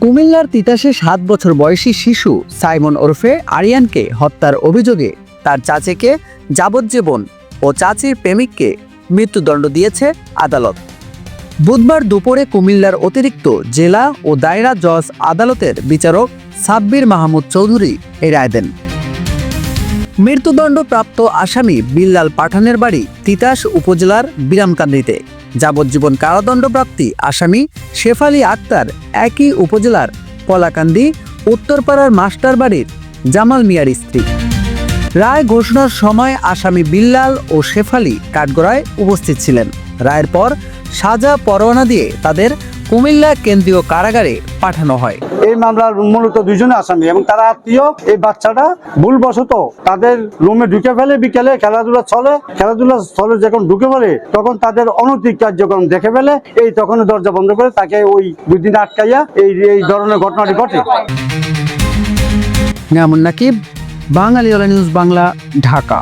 কুমিল্লার তিতাসে সাত বছর বয়সী শিশু সাইমন ওরফে আরিয়ানকে হত্যার অভিযোগে তার চাচিকে যাবজ্জীবন ও চাচির প্রেমিককে মৃত্যুদণ্ড দিয়েছে আদালত। বুধবার দুপুরে কুমিল্লার অতিরিক্ত জেলা ও দায়রা জজ আদালতের বিচারক সাব্বির মাহমুদ চৌধুরী এই রায় দেন। মৃত্যুদণ্ডপ্রাপ্ত আসামি বিল্লাল পাঠানের বাড়ি তিতাস উপজেলার বিরামকান্দিতে। যাবজ্জীবন কারাদণ্ডপ্রাপ্তি আসামি শেফালি আক্তার একই উপজেলার পলাকান্দি, উত্তরপাড়ার মাস্টার বাড়ির জামাল মিয়ার স্ত্রী। রায় ঘোষণার সময় আসামি বিল্লাল ও শেফালি কাঠগড়ায় উপস্থিত ছিলেন। রায়ের পর সাজা পরোয়ানা দিয়ে তাদের কুমিল্লা কেন্দ্রীয় কারাগারে পাঠানো হয়। এই মামলার মূলত দুইজনে আসামি এবং তারা আত্মীয় এই বাচ্চাটা ভুলবশত তাদের রুমে ঢুকে ফেলে বিকেলে খেলাধুলা চলে খেলাধুলা স্থলে যখন ঢুকে ফেলে তখন তাদের অনৈতিক কার্যক্রম দেখে ফেলে এই তখন দরজা বন্ধ করে তাকে ওই দুই দিন আটকাইয়া এই এই ধরনের ঘটনাটি ঘটে। নাকিব বাঙালি নিউজ বাংলা ঢাকা।